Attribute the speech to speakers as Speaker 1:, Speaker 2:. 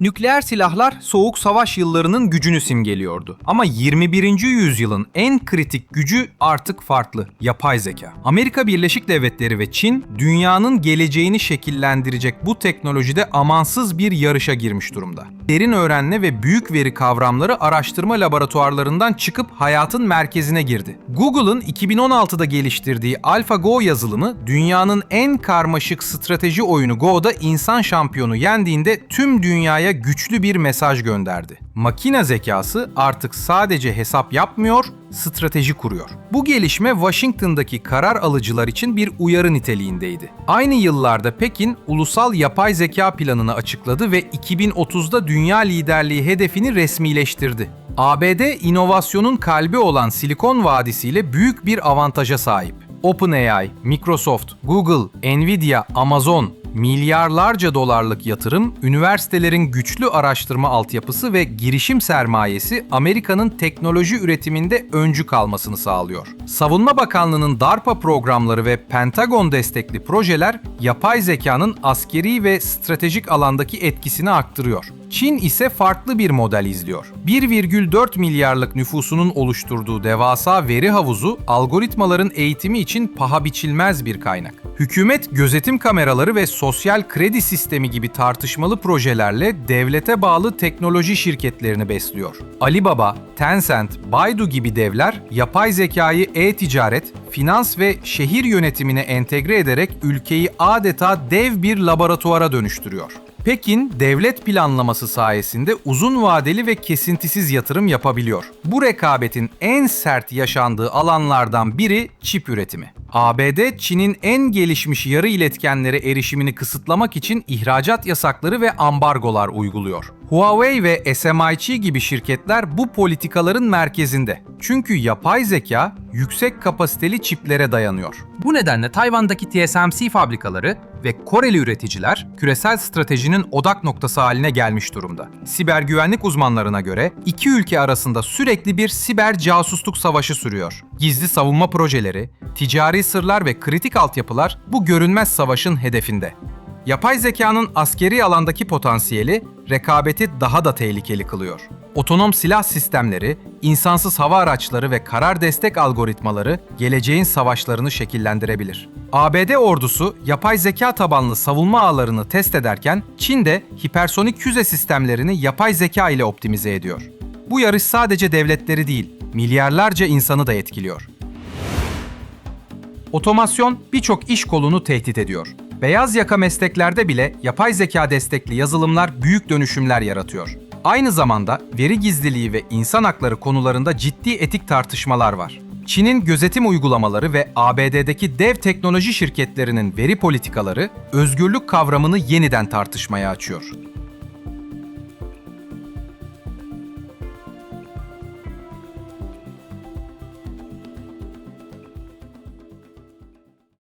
Speaker 1: Nükleer silahlar soğuk savaş yıllarının gücünü simgeliyordu. Ama 21. yüzyılın en kritik gücü artık farklı. Yapay zeka. Amerika Birleşik Devletleri ve Çin dünyanın geleceğini şekillendirecek bu teknolojide amansız bir yarışa girmiş durumda. Derin öğrenme ve büyük veri kavramları araştırma laboratuvarlarından çıkıp hayatın merkezine girdi. Google'ın 2016'da geliştirdiği AlphaGo yazılımı dünyanın en karmaşık strateji oyunu Go'da insan şampiyonu yendiğinde tüm dünyaya güçlü bir mesaj gönderdi. Makine zekası artık sadece hesap yapmıyor, strateji kuruyor. Bu gelişme Washington'daki karar alıcılar için bir uyarı niteliğindeydi. Aynı yıllarda Pekin ulusal yapay zeka planını açıkladı ve 2030'da dünya liderliği hedefini resmileştirdi. ABD inovasyonun kalbi olan Silikon Vadisi ile büyük bir avantaja sahip. OpenAI, Microsoft, Google, Nvidia, Amazon, milyarlarca dolarlık yatırım, üniversitelerin güçlü araştırma altyapısı ve girişim sermayesi Amerika'nın teknoloji üretiminde öncü kalmasını sağlıyor. Savunma Bakanlığı'nın DARPA programları ve Pentagon destekli projeler yapay zekanın askeri ve stratejik alandaki etkisini arttırıyor. Çin ise farklı bir model izliyor. 1,4 milyarlık nüfusunun oluşturduğu devasa veri havuzu algoritmaların eğitimi için paha biçilmez bir kaynak. Hükümet gözetim kameraları ve sosyal kredi sistemi gibi tartışmalı projelerle devlete bağlı teknoloji şirketlerini besliyor. Alibaba, Tencent, Baidu gibi devler yapay zekayı e-ticaret, finans ve şehir yönetimine entegre ederek ülkeyi adeta dev bir laboratuvara dönüştürüyor. Pekin, devlet planlaması sayesinde uzun vadeli ve kesintisiz yatırım yapabiliyor. Bu rekabetin en sert yaşandığı alanlardan biri çip üretimi. ABD, Çin'in en gelişmiş yarı iletkenlere erişimini kısıtlamak için ihracat yasakları ve ambargolar uyguluyor. Huawei ve SMIC gibi şirketler bu politikaların merkezinde. Çünkü yapay zeka yüksek kapasiteli çiplere dayanıyor.
Speaker 2: Bu nedenle Tayvan'daki TSMC fabrikaları ve Koreli üreticiler küresel stratejinin odak noktası haline gelmiş durumda.
Speaker 1: Siber güvenlik uzmanlarına göre iki ülke arasında sürekli bir siber casusluk savaşı sürüyor. Gizli savunma projeleri, ticari sırlar ve kritik altyapılar bu görünmez savaşın hedefinde. Yapay zekanın askeri alandaki potansiyeli rekabeti daha da tehlikeli kılıyor. Otonom silah sistemleri, insansız hava araçları ve karar destek algoritmaları geleceğin savaşlarını şekillendirebilir. ABD ordusu yapay zeka tabanlı savunma ağlarını test ederken Çin de hipersonik füze sistemlerini yapay zeka ile optimize ediyor. Bu yarış sadece devletleri değil, milyarlarca insanı da etkiliyor. Otomasyon birçok iş kolunu tehdit ediyor. Beyaz yaka mesleklerde bile yapay zeka destekli yazılımlar büyük dönüşümler yaratıyor. Aynı zamanda veri gizliliği ve insan hakları konularında ciddi etik tartışmalar var. Çin'in gözetim uygulamaları ve ABD'deki dev teknoloji şirketlerinin veri politikaları özgürlük kavramını yeniden tartışmaya açıyor.